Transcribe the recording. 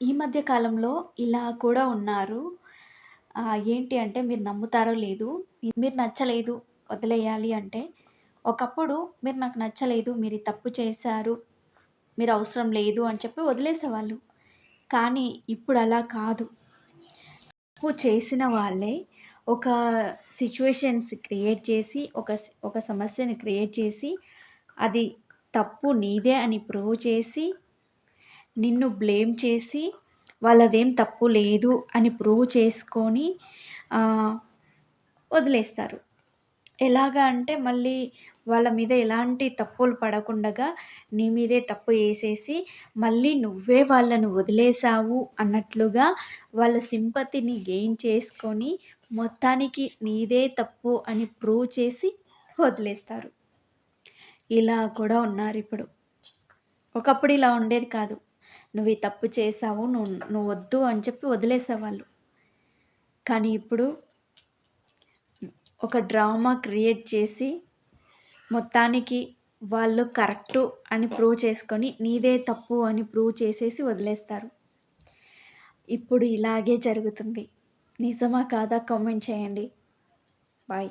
ఈ మధ్య కాలంలో ఇలా కూడా ఉన్నారు. ఆహ్, ఏంటి అంటే మీరు నమ్ముతారో లేదు, మీరు నచ్చలేదు వదిలేయాలి అంటే, ఒకప్పుడు మీరు నాకు నచ్చలేదు, మీరు ఈ తప్పు చేశారు, మీరు అవసరం లేదు అని చెప్పి వదిలేసేవాళ్ళు. కానీ ఇప్పుడు అలా కాదు. తప్పు చేసిన వాళ్ళే ఒక సిట్యుయేషన్స్ క్రియేట్ చేసి, ఒక స్ ఒక సమస్యని క్రియేట్ చేసి, అది తప్పు నీదే అని ప్రూవ్ చేసి, నిన్ను బ్లేమ్ చేసి, వాళ్ళదేం తప్పు లేదు అని ప్రూవ్ చేసుకొని వదిలేస్తారు. ఎలాగా అంటే మళ్ళీ వాళ్ళ మీద ఎలాంటి తప్పులు పడకుండగా నీ మీదే తప్పు వేసేసి మళ్ళీ నువ్వే వాళ్ళను వదిలేసావు అన్నట్లుగా వాళ్ళ సింపతిని గెయిన్ చేసుకొని, మొత్తానికి నీదే తప్పు అని ప్రూవ్ చేసి వదిలేస్తారు. ఇలా కూడా ఉన్నారు ఇప్పుడు ఒకప్పుడు ఇలా ఉండేది కాదు. నువ్వు ఈ తప్పు చేసావు నువ్వు నువ్వు వద్దు అని చెప్పి వదిలేసేవాళ్ళు. కానీ ఇప్పుడు ఒక డ్రామా క్రియేట్ చేసి, మొత్తానికి వాళ్ళు కరెక్టు అని ప్రూవ్ చేసుకొని, నీదే తప్పు అని ప్రూవ్ చేసేసి వదిలేస్తారు. ఇప్పుడు ఇలాగే జరుగుతుంది. నిజమా కాదా కామెంట్ చేయండి. బాయ్.